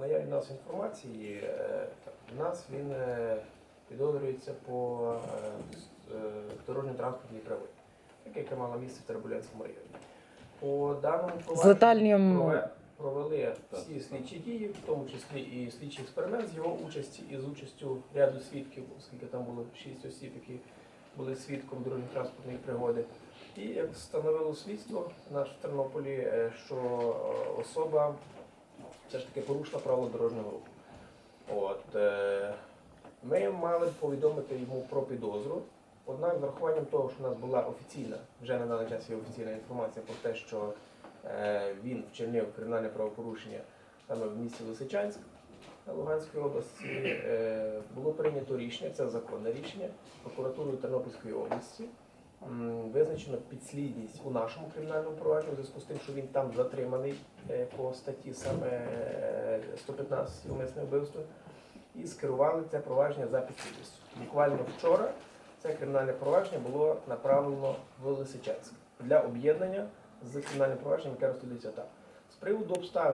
наявній у нас інформації, е, у нас він е, підозрюється по е, дорожньо-транспортній пригоді, яке мало місце в Тербулянському районі. По даному З летальним провели всі слідчі дії, в тому числі і слідчий експеримент з його участі і з участю ряду свідків, оскільки там було шість осіб, які були свідком дорожньо-транспортної пригоди. І як встановило слідство наш в Тернополі, що особа все ж таки порушила правила дорожнього руху. От, е, ми мали повідомити йому про підозру. Однак, з врахуванням того, що в нас була офіційна, вже на даний час є офіційна інформація про те, що е, він вчинив кримінальне правопорушення саме в місті Лисичанськ Луганської області, е, було прийнято рішення, це законне рішення прокуратурою Тернопільської області. Визначено підслідність у нашому кримінальному провадженні у зв'язку з тим, що він там затриманий е, по статті саме е, 115 умисне вбивство, і скерували це провадження за підслідністю. Буквально вчора це кримінальне провадження було направлено в Лисичанськ для об'єднання з кримінальним провадженням, яке розслідується там. З приводу обставин.